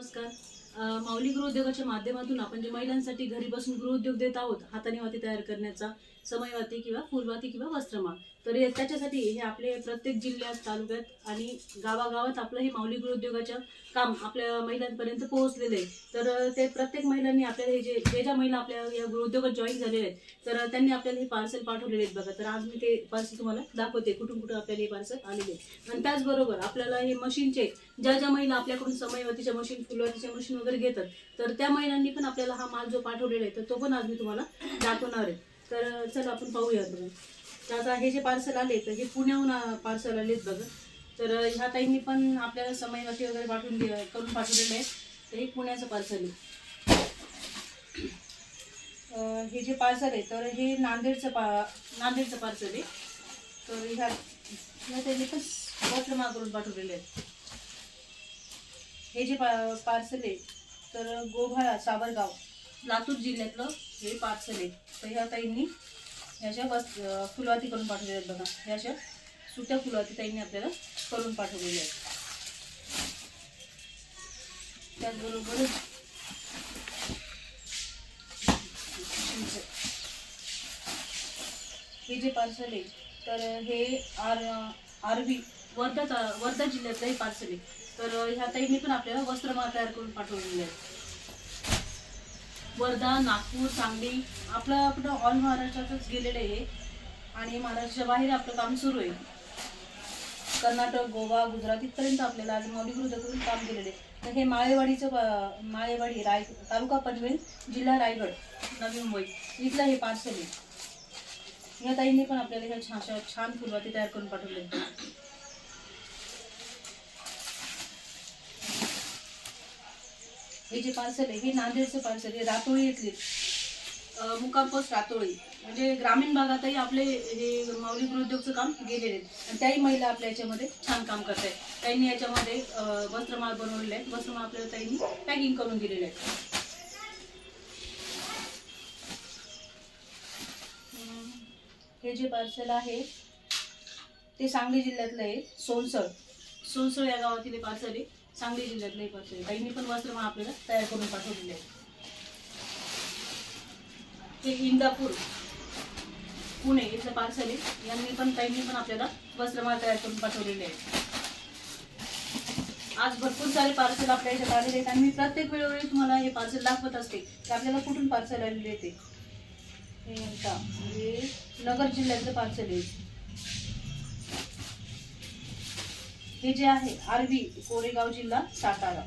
नमस्कार. माऊली गृहोद्योगाच्या माध्यमातून आपण जे महिलांसाठी घरी बसून गृहोद्योग देत आहोत हाताने वाती तयार करण्याचा समयवाती किंवा फुलवाती किंवा वस्त्रमाळ. तर हे त्याच्यासाठी हे आपले प्रत्येक जिल्ह्यात तालुक्यात आणि गावागावात आपलं हे माऊली गृहोद्योगाचं काम आपल्या महिलांपर्यंत पोहोचलेलं आहे. तर ते प्रत्येक महिलांनी आपल्याला हे जे जे ज्या महिला आपल्या या गृहोद्योगात जॉईन झालेल्या आहेत तर त्यांनी आपल्याला हे पार्सल पाठवलेले आहेत बघा. तर आज मी ते पार्सल तुम्हाला दाखवते कुठून कुठून आपल्याला हे पार्सल आलेले आहे आणि त्याचबरोबर आपल्याला हे मशीनचे ज्या ज्या महिला आपल्याकडून समयवतीच्या मशीन फुलवातीच्या मशीन वगैरे घेतात. तर त्या महिलांनी पण आपल्याला हा माल जो पाठवलेला आहे तर तो पण आज मी तुम्हाला दाखवणार आहे. तर चला आपण पाहूया बघा. तर आता हे जे पार्सल आले तर हे पुण्याहून पार्सल आलेत बघा. तर ह्या ताईंनी पण आपल्याला समयवाती वगैरे पाठवून करून पाठवलेलं आहे. तर हे पुण्याचं पार्सल आहे. हे जे पार्सल आहे तर हे नांदेडचं पा नांदेडचं पार्सल आहे. तर ह्या ह्या त्यांनी पण वस्त्रमाळ करून पाठवलेले आहेत हे जे पा पार्सल आहे तर गोभाळा सावरगाव लातूर जिल्ह्यातलं हे पार्सल आहे. तर ह्या ताईंनी ह्याच्या बस फुलवाती करून पाठवलेल्या आहेत बघा. ह्याच्या सुट्या फुलवाती ताईंनी आपल्याला करून पाठवलेल्या आहेत. त्याचबरोबर हे जे पार्सल आहे तर हे आर आरबी वर्धा वर्धा जिल्ह्यातलं हे पार्सल आहे तर ह्या ताईंनी पण आपल्याला वस्त्रमाळ तयार करून पाठवलेली आहे वर्धा नागपूर सांगली आपलं आपलं ऑल महाराष्ट्रातच गेलेलं आहे. आणि महाराष्ट्राच्या बाहेर आपलं काम सुरू आहे. कर्नाटक गोवा गुजरात इथपर्यंत आपल्याला आज मौलिक करून काम केलेलं आहे. तर हे माळेवाडीचं माळेवाडी राय तालुका पनवेल जिल्हा रायगड नवी मुंबई. इथलं हे पार्सल आहे. या ताईंनी पण आपल्याला ह्या छान छान फुलवाती तयार करून पाठवले हे जे पार्सल आहे हे नांदेडचं पार्सल आहे रातोळी इथले अं, मुक्काम पोस्ट रातोळी. म्हणजे ग्रामीण भागातही आपले हे माऊली उद्योगचं काम गेलेले आहेत आणि त्याही महिला आपल्या याच्यामध्ये छान काम करत आहेत. त्यांनी याच्यामध्ये वस्त्रमाळ बनवलेले आहेत वस्त्रमाळ आपल्याला त्यांनी पॅकिंग करून दिलेले आहेत हे जे पार्सल आहे ते सांगली जिल्ह्यातलं आहे सोनसळ सोनसळ या गावातील पार्सल आहे. सांगली जिल्ह्यातलं हे ताईंनी पण मग आपल्याला तयार करून पाठवलेले आहे हे इंदापूर पुणे इथलं पार्सल आहे. यांनी पण ताईंनी पण आपल्याला वस्त्रमाळ तयार करून पाठवलेले आहे आज भरपूर सारे पार्सल आपल्या याच्यात आलेले आहेत आणि मी प्रत्येक वेळोवेळी तुम्हाला हे पार्सल दाखवत असते की आपल्याला कुठून पार्सल आलेले ते. म्हणजे नगर जिल्ह्यातलं पार्सल आहे. हे जे आहे आरवी कोरेगाव जिल्हा सातारा.